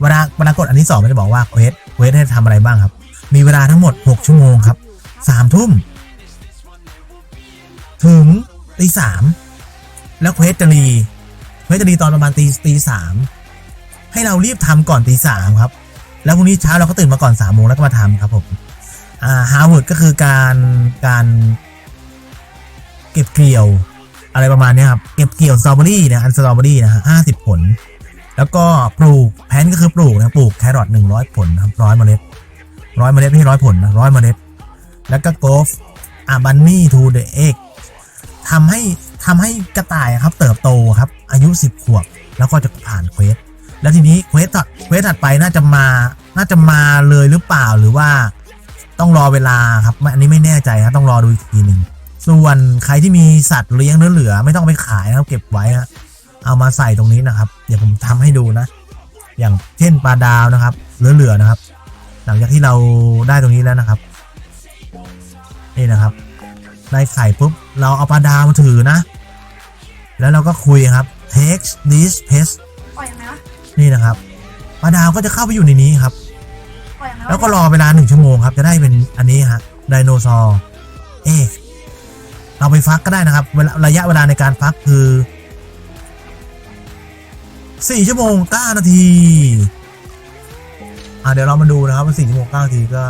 เวลาเวลากดอันที่สองมันจะบอกว่าเควสเควสให้ทำอะไรบ้างครับ มีเวลาทั้งหมด 6 ชั่วโมงครับสามทุ่มถึงตีสามแล้วเควสจะรีเควสจะรีตอนประมาณตีตีสามให้เรารีบทำก่อนตีสามครับ แล้วพรุ่งนี้เช้าเราก็ตื่นมาก่อนสามโมงแล้วก็มาทำครับผมอ่าฮาร์ว d ก็คือการการเก็บเกี่ยวอะไรประมาณเนี้ยครับ เก็บเกี่ยวสตรอเบอรี่นะอันสตรอเบอรี่นะฮะห้าสิบผล แล้วก็ปลูกแพนก็คือปลูกนะปลูกแครอทหนึ่งร้อยผลนะครับร้อยเมล็ดร้อยเมล็ดไม่ใช่ร้อยผลนะร้อยเมล็ด แล้วก็โกฟอาบันนี่ทูเดอเอ็กทำให้ทำให้กระต่ายครับเติบโตครับ อายุ 10 ขวบ แล้วก็จะผ่านเควสแล้วทีนี้เควสถัดเควสถัดไปน่าจะมาน่าจะมาเลยหรือเปล่าหรือว่าต้องรอเวลาครับไม่อันนี้ไม่แน่ใจครับต้องรอดูอีกทีหนึ่งส่วนใครที่มีสัตว์เลี้ยงเหลือ ไม่ต้องไปขายนะครับเก็บไว้ฮะ เอามาใส่ตรงนี้นะครับ เดี๋ยวผมทำให้ดูนะ อย่างเช่นปลาดาวนะครับ เหลือๆนะครับ หลังจากที่เราได้ตรงนี้แล้วนะครับ นี่นะครับ ได้ไข่ปุ๊บ เราเอาปลาดาวมาถือนะ แล้วเราก็คุยครับ take this pest ปล่อยยังไงวะนี่นะครับปลาดาวก็จะเข้าไปอยู่ในนี้ครับปล่อยยังไงแล้วก็รอเวลาหนึ่งชั่วโมงครับ จะได้เป็นอันนี้ฮะไดโนเสาร์เอ๊ะเราไปฟักก็ได้นะครับเวลาระยะเวลาในการฟักคือ สี่ชั่วโมงเก้านาที อ่าเดี๋ยวเรามาดูนะครับว่าสี่ชั่วโมงเก้านาทีก็